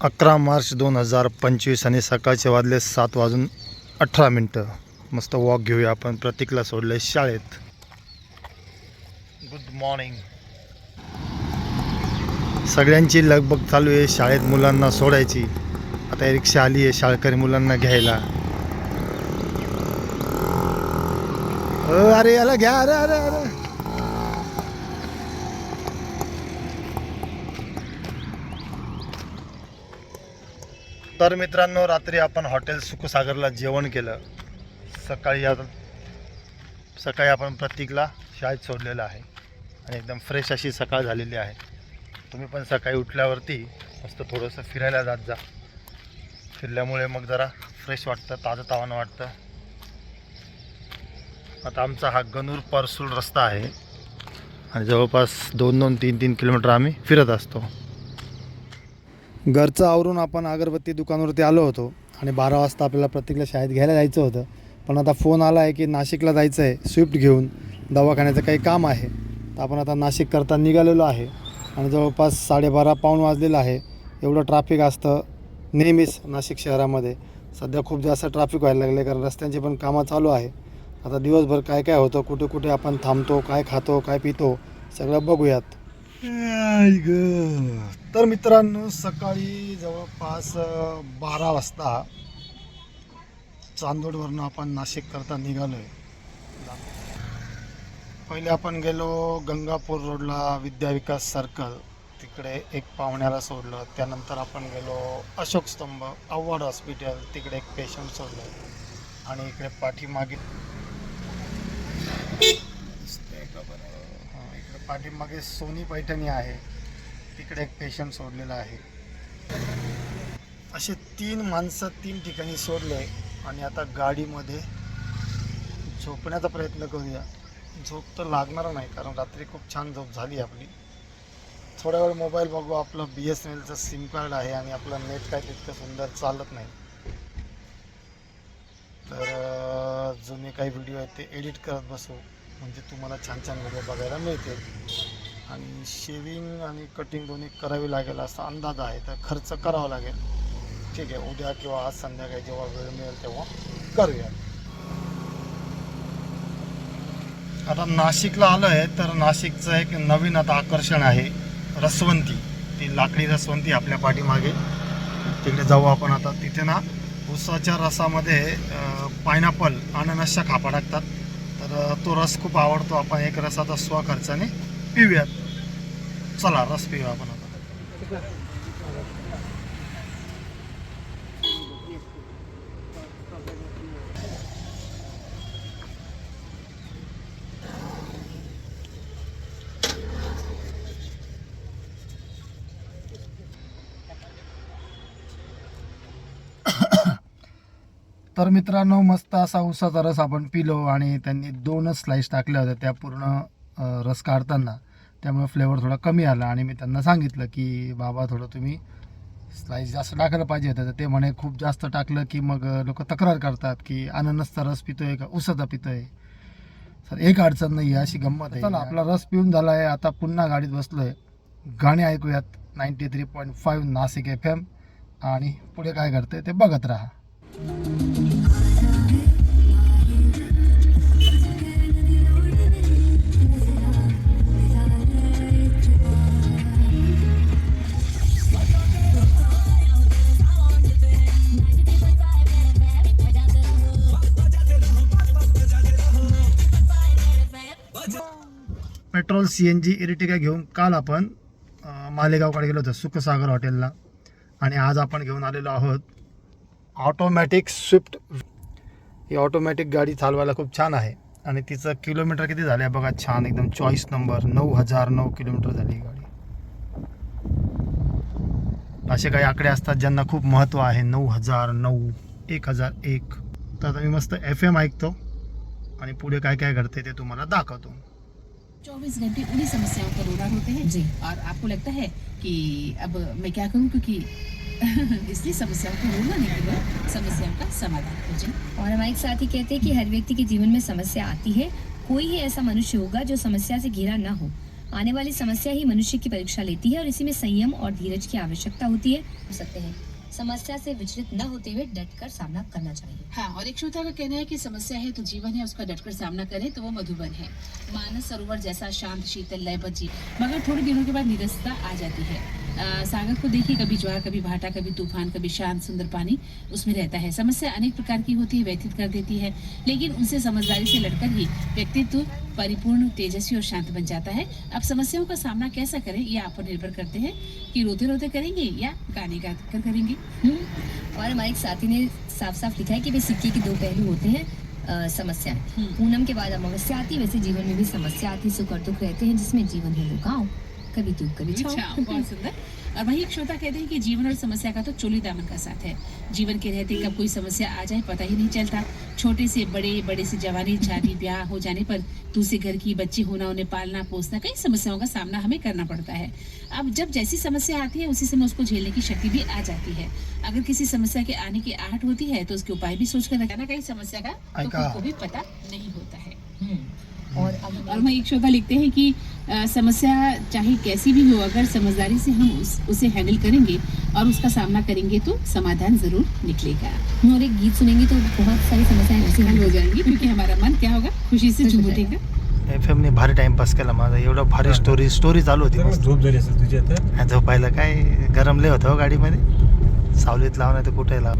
अकरा मार्च दोन हजार पंचवीस आणि सकाळचे वाजले सात वाजून अठरा मिनटं. मस्त वॉक घेऊया आपण प्रतीकला सोडले शाळेत. गुड मॉर्निंग सगळ्यांची लगबग चालू आहे शाळेत मुलांना सोडायची. आता रिक्षा आली आहे शाळकरी मुलांना घ्यायला. अरे याला घ्या अरे अरे अरे. तर मित्रांनो रात्री आपण हॉटेल सुखसागरला जेवण केलं. सकाळी आता सकाळी आपण प्रतीकला शाळेत सोडलेलं आहे. आणि एकदम फ्रेश अशी सकाळ झालेली आहे. तुम्ही पण सकाळी उठल्यावरती मस्त थोडंसं फिरायला जात जा. फिरल्यामुळे मग जरा फ्रेश वाटतं ताजं तावानं वाटतं. आता आमचा हा गणूर परसूल रस्ता आहे. आणि जवळपास दोन दोन तीन तीन किलोमीटर आम्ही फिरत असतो. घरचं आवरून आपण अगरबत्ती दुकानावरती आलो होतो आणि बारा वाजता आपल्याला प्रत्येकला शाळेत घ्यायला जायचं होतं. पण आता फोन आला आहे की नाशिकला जायचं आहे स्विफ्ट घेऊन. दवाखान्याचं काही काम आहे. तर आपण आता नाशिक करता निघालेलो आहे. आणि जवळपास साडेबारा पाऊण वाजलेलं आहे. एवढं ट्रॅफिक असतं नेहमीच नाशिक शहरामध्ये. सध्या खूप जास्त ट्रॅफिक व्हायला लागले कारण रस्त्यांची पण कामं चालू आहे. आता दिवसभर काय काय होतं कुठे कुठे आपण थांबतो काय खातो काय पितो सगळं बघूयात. तर मित्रांनो सकाळी जवळपास बारा वाजता चांदोडवरनं आपण नाशिक करता निघालो आहे पहिले आपण गेलो गंगापूर रोडला विद्या विकास सर्कल. तिकडे एक पाहुण्याला सोडलं. त्यानंतर आपण गेलो अशोक स्तंभ आव्हाड हॉस्पिटल. तिकडे एक पेशंट सोडलं. आणि इकडे पाठीमागे दिसतंय का बरं? हां इकडे पाठीमागे सोनी पैठणी आहे. तिकडे एक पेशंट सोडलेला आहे. असे तीन माणसं तीन ठिकाणी सोडले आणि आता गाडीमध्ये झोपण्याचा प्रयत्न करूया. झोप तर लागणार नाही कारण रात्री खूप छान झोप झाली आपली. थोड्या वेळ मोबाईल बघू आपलं बी एस एन एलचं सिम कार्ड आहे आणि आपलं नेट काय तितकं सुंदर चालत नाही. तर जुने काही व्हिडिओ आहेत ते एडिट करत बसू. म्हणजे तुम्हाला छान छान व्हिडिओ बघायला मिळतील. आणि शेविंग आणि कटिंग दोन्ही करावी लागेल असा अंदाज आहे तर खर्च करावा लागेल. ठीक आहे उद्या किंवा आज संध्याकाळी जेव्हा वेळ मिळेल तेव्हा करूया. आता नाशिकला आलं आहे तर नाशिकचं एक नवीन आता आकर्षण आहे रसवंती. ती लाकडी रसवंती आपल्या पाठीमागे. तिकडे जाऊ आपण आता. तिथे ना उसाच्या रसामध्ये पायनॅपल अननसच्या खापा टाकतात. तर तो रस खूप आवडतो. आपण एक रस आता स्वखर्चाने पिऊयात. चला रस पिऊया आपण आता. तर मित्रांनो मस्त असा उसाचा रस आपण पिलो आणि त्यांनी दोनच स्लाईस टाकल्या होत्या. त्या पूर्ण रस काढताना. त्यामुळे फ्लेवर थोडा कमी आला आणि मी त्यांना सांगितलं की बाबा थोडं तुम्ही स्लाईस जास्त टाकायला पाहिजे होतं. तर ते म्हणे खूप जास्त टाकलं की मग लोक तक्रार करतात की अननसचा रस पितोय का? उसाचा पितोय. सर एक अडचण नाही आहे अशी गंमत आहे. चला आपला रस पिऊन झाला आहे आता पुन्हा गाडीत बसलोय. गाणी ऐकूयात. Ninety three point five Nashik F M आणि पुढे काय करते ते बघत राहा. Petrol C N G Ertiga घेऊन काल आपण मालेगावकडे गेलो होतो सुखसागर हॉटेलला. आणि आज आपण घेऊन आलेलो आहोत ऑटोमॅटिक स्विफ्ट. ही ऑटोमॅटिक गाडी चालवायला खूप छान आहे. आणि तिचं किलोमीटर किती झालं आहे बघा? छान एकदम चॉईस नंबर नऊ हजार नऊ किलोमीटर झाली ही गाडी. असे काही आकडे असतात ज्यांना खूप महत्त्व आहे. नऊ हजार नऊ एक हजार एक. तर आता मी मस्त एफ एम ऐकतो. आणि पुढे काय काय घडते ते तुम्हाला दाखवतो. चौबीस घंटे उन्हीं समस्याओं पर रोना होते हैं। जी। और आपको लगता है कि अब मैं क्या करूँ? क्योंकि इसलिए समस्याओं को रोना नहीं केवल समस्याओं का समाधान खोजें। और हमारे साथी कहते हैं कि हर व्यक्ति के जीवन में समस्या आती है। कोई ही ऐसा मनुष्य होगा जो समस्या से घिरा ना हो। आने वाली समस्या ही मनुष्य की परीक्षा लेती है और इसी में संयम और धीरज की आवश्यकता होती है। हो सकते हैं। समस्या से विचलित न होते हुए डट कर सामना करना चाहिए। हाँ और एक श्रोता का कहना है कि समस्या है तो जीवन है, उसका डट कर सामना करे तो वो मधुबन है। मानस सरोवर जैसा शांत, शीतल, लयबद्ध जी मगर थोड़े दिनों के बाद निरस्ता आ जाती है। सागर को देखिए कभी ज्वार कभी भाटा कभी तूफ़ान कभी शांत सुंदर पानी उसमें रहता है। समस्या अनेक प्रकार की होती है व्यतीत कर देती है लेकिन उनसे समझदारी से लड़कर ही व्यक्तित्व परिपूर्ण तेजस्वी और शांत बन जाता है। अब समस्याओं का सामना कैसा करें ये आप पर निर्भर करते हैं कि रोते रोते करेंगे या गाने गा कर करेंगे। और हमारे एक साथी ने साफ़ साफ़ लिखा है कि वे सिक्के के दो पहलू होते हैं समस्या। हम्म। पूनम के बाद अमावस्या आती है वैसे जीवन में भी समस्या आती है सुख और दुख रहते हैं जिसमें जीवन है लुकाओ कभी तू। कभी अच्छा छाओ बहुत सुंदर। और वही एक श्रोता कहते हैं कि जीवन और समस्या का तो चोली दामन का साथ है। जीवन के रहते कब कोई समस्या आ जाए पता ही नहीं चलता। छोटे से बड़े बड़े से जवानी शादी ब्याह हो जाने पर दूसरे घर की बच्चे होना उन्हें पालना पोसना कई समस्याओं का सामना हमें करना पड़ता है। अब जब जैसी समस्या आती है उसी समय उसको झेलने की शक्ति भी आ जाती है। अगर किसी समस्या के आने की आहट होती है तो उसके उपाय भी सोच कर रखना कई समस्या का तो को। भी पता नहीं होता है। हम्म, और अब और वहीं एक श्रोता लिखते हैं कि समस्या चाहे कैसी भी हो अगर समझदारी से हम उस, उसे हैंडल करेंगे और उसका सामना करेंगे तो समाधान जरूर निकलेगा। और एक गीत सुनेंगे तो बहुत सारी समस्याएं ऐसी हल हो जाएंगी क्योंकि हमारा मन क्या होगा? खुशी से खुश हो झूम उठेगा एफ एमने भारी टाइमपास केला माझा एवढं भारी स्टोरी स्टोरी चालू होती मस्त. झोप झाली असेल तुझी आता. झोपायला काय गरमले होतं हो गाडीमध्ये. सावलीत लाव नाही तर कुठे लाव.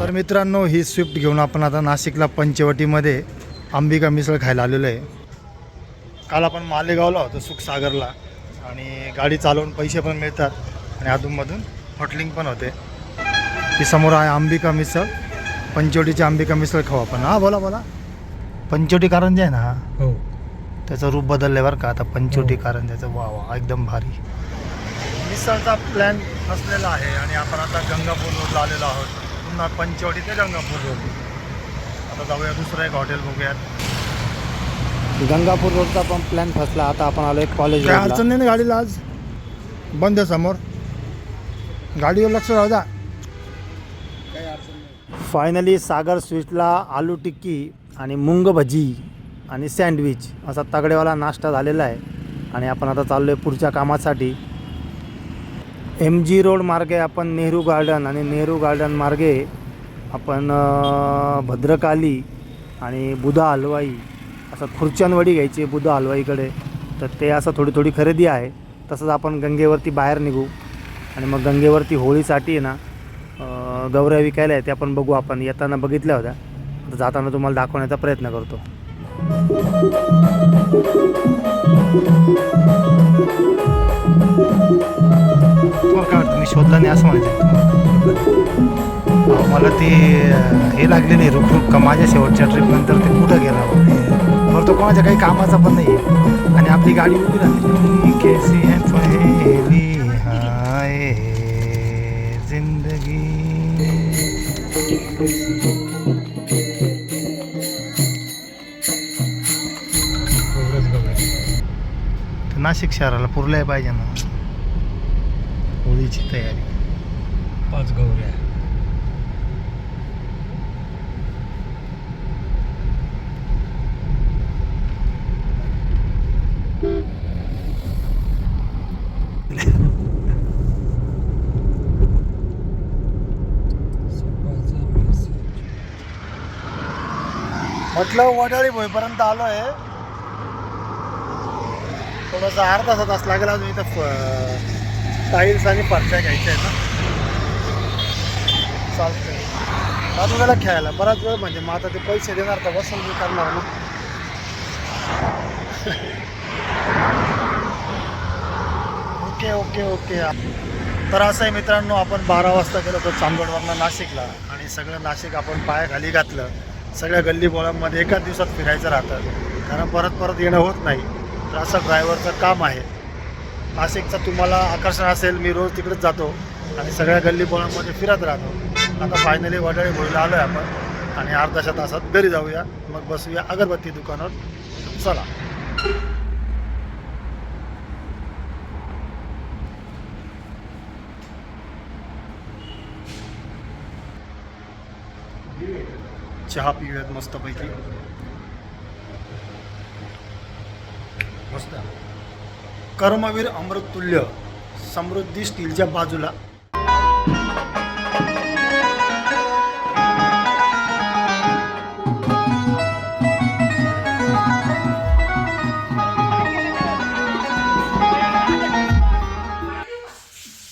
तर मित्रांनो ही स्विफ्ट घेऊन आपण आता नाशिकला पंचवटीमध्ये अंबिका मिसळ खायला आलेलो आहे. काल आपण मालेगावला होतो सुखसागरला. आणि गाडी चालवून पैसे पण मिळतात आणि अधूनमधून हॉटलिंग पण होते. ती समोर आहे अंबिका मिसळ. पंचवटीची अंबिका मिसळ खाऊ आपण. हां बोला बोला. पंचवटी कारंजा आहे ना हा? हो. त्याचं रूप बदललं बरं का. आता पंचवटी हो. कारंजाचं वा वा एकदम भारी. मिसळचा प्लॅन असलेला आहे आणि आपण आता गंगापूर रोडला आलेलो आहोत. पुन्हा पंचवटी ते गंगापूर रोड. आता जाऊया दुसरं एक हॉटेल बघूयात. गंगापूर रोडचा पण प्लॅन फसला. आता आपण आलो एक कॉलेज काय अडचण नाही ना गाडीला आज? बंद आहे समोर. गाडीवर लक्ष राहू द्या. फायनली सागर स्वीटला आलू टिक्की आणि मुंग भजी आणि सँडविच असा तगडेवाला नाश्ता झालेला आहे. आणि आपण आता चाललो आहे पुढच्या कामासाठी. एम जी रोड मार्गे आपण नेहरू गार्डन आणि नेहरू गार्डन मार्गे आपण भद्रकाली आणि बुधा हलवाई असं खुर्च्यांवडी घ्यायची आहे बुधा हलवाईकडे. तर ते असं थोडी थोडी खरेदी आहे. तसंच आपण गंगेवरती बाहेर निघू आणि मग गंगेवरती होळीसाठी आहे ना अं, गौऱ्या विकायला आहे ते आपण बघू आपण. येताना बघितल्या होत्या. तर जाताना तुम्हाला दाखवण्याचा प्रयत्न करतो. तुम्हाला काय वाटतं मी शोधला नाही असं म्हणायचं मला ते हे लागले नाही रुक रुक का माझ्या शेवटच्या ट्रिपनंतर ते कुठं गेला? बरं तो कोणाच्या काही कामाचा पण नाही आहे आणि आपली गाडी उभी राहिली कैसी है पहेली हाय जिंदगी. नाशिक शहराला पुरलाय पाहिजे ना. होळीची तयारी. पाच गौऱ्या. म्हटलं वडाळी भोईपर्यंत आलो आहे थोडासा अर्धा तास लागेल अजून इथं टाईल्स आणि फरच्या घ्यायच्या आहेत ना. चालतंय. अजून त्याला खेळायला बराच वेळ म्हणजे मग आता ते पैसे देणार तर बसून मी करणार ना. Okay okay okay. तर असं आहे मित्रांनो आपण बारा वाजता गेलो तर चांदवडवरनं नाशिकला आणि सगळं नाशिक आपण पायाखाली घातलं. सगळ्या गल्लीबोळांमध्ये एकाच दिवसात फिरायचं राहतं. कारण परत परत येणं होत नाही. तर असं ड्रायव्हरचं काम आहे. नाशिकचा तुम्हाला आकर्षण असेल मी रोज तिकडेच जातो आणि सगळ्या गल्ली बोळांमध्ये फिरत राहतो. आता फायनली वडाळी भोईला आलो आहे आपण आणि अर्धाशा तासात घरी जाऊया. मग बसूया अगरबत्ती दुकानावर चला. चहा पिऊयात मस्तपैकी. कर्मवीर अमृततुल्य समृद्धी स्टीलच्या बाजूला.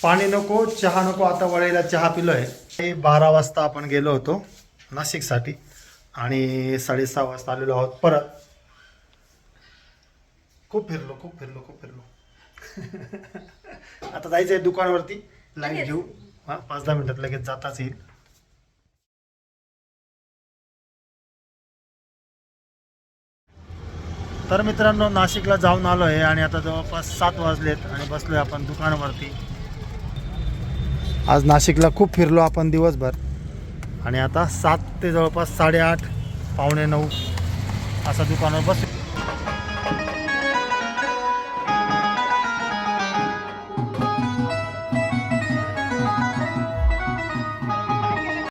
पाणी नको चहा नको आता वळेला चहा पिलोय. हे बारा वाजता आपण गेलो होतो नाशिकसाठी आणि साडेसहा वाजता आलेलो आहोत परत. खूप फिरलो खूप फिरलो खूप फिरलो. आता जायचं आहे दुकानावरती लाइट घेऊ. हा पाच दहा मिनिटात लगेच जाताच येईल. तर मित्रांनो नाशिकला जाऊन आलो आहे आणि आता जवळपास सात वाजलेत आणि बसलोय आपण दुकानावरती. आज नाशिकला खूप फिरलो आपण दिवसभर. आणि आता सात ते जवळपास साडेआठ पावणे नऊ असा दुकानावर बस